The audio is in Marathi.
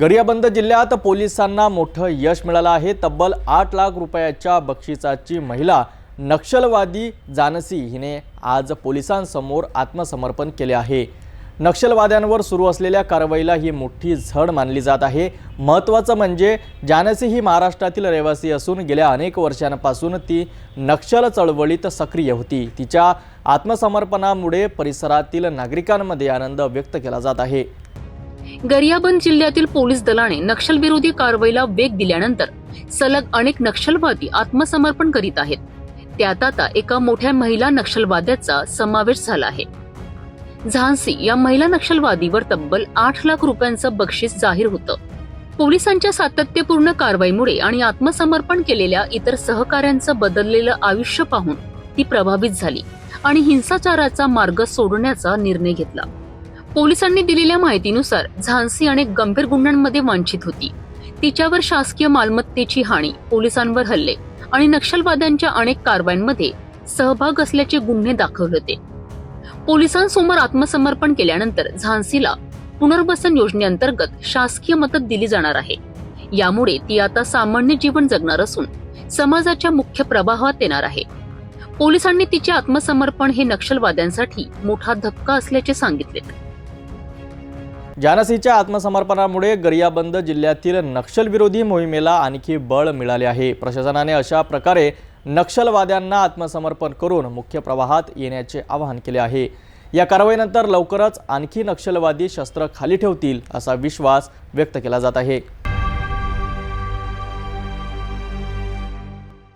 गरियाबंद जिल्ह्यात पोलिसांना मोठं यश मिळालं आहे. तब्बल आठ लाख रुपयाच्या बक्षिसाची महिला नक्षलवादी जानसी हिने आज पोलिसांसमोर आत्मसमर्पण केले आहे. नक्षलवाद्यांवर सुरू असलेल्या कारवाईला ही मोठी झड मानली जात आहे. महत्त्वाचं म्हणजे जानसी ही महाराष्ट्रातील रहिवासी असून गेल्या अनेक वर्षांपासून ती नक्षल चळवळीत सक्रिय होती. तिच्या आत्मसमर्पणामुळे परिसरातील नागरिकांमध्ये आनंद व्यक्त केला जात आहे. गरियाबंद जिल्ह्यातील पोलीस दलाने नक्षलविरोधी कारवाईला वेग दिल्यानंतर सलग अनेक नक्षलवादी आत्मसमर्पण करीत आहेत. त्यात आता एका मोठ्या महिला नक्षलवाद्याचा समावेश झाला आहे. झांसी या महिला नक्षलवादीवर तब्बल आठ लाख रुपयांचं बक्षीस जाहीर होतं. पोलिसांच्या सातत्यपूर्ण कारवाईमुळे आणि आत्मसमर्पण केलेल्या इतर सहकाऱ्यांचं बदललेलं आयुष्य पाहून ती प्रभावित झाली आणि हिंसाचाराचा मार्ग सोडण्याचा निर्णय घेतला. पोलिसांनी दिलेल्या माहितीनुसार झान्सी अनेक गंभीर गुन्ह्यांमध्ये वांछित होती. तिच्यावर शासकीय मालमत्तेची हानी पोलिसांवर हल्ले आणि नक्षलवाद्यांच्या अनेक कारवायांमध्ये सहभाग असल्याचे गुन्हे दाखवले होते. पोलिसांसमोर आत्मसमर्पण केल्यानंतर झान्सीला पुनर्वसन योजनेअंतर्गत शासकीय मदत दिली जाणार आहे. यामुळे ती आता सामान्य जीवन जगणार असून समाजाच्या मुख्य प्रवाहात येणार आहे. पोलिसांनी तिचे आत्मसमर्पण हे नक्षलवाद्यांसाठी मोठा धक्का असल्याचे सांगितले. जानसीच्या आत्मसमर्पणामुळे गरियाबंद जिल्ह्यातील नक्षलविरोधी मोहिमेला आणखी बळ मिळाले आहे. प्रशासनाने अशा प्रकारे नक्षलवाद्यांना आत्मसमर्पण करून मुख्य प्रवाहात येण्याचे आवाहन केले आहे. या कारवाईनंतर लवकरच आणखी नक्षलवादी शस्त्र खाली ठेवतील असा विश्वास व्यक्त केला जात आहे.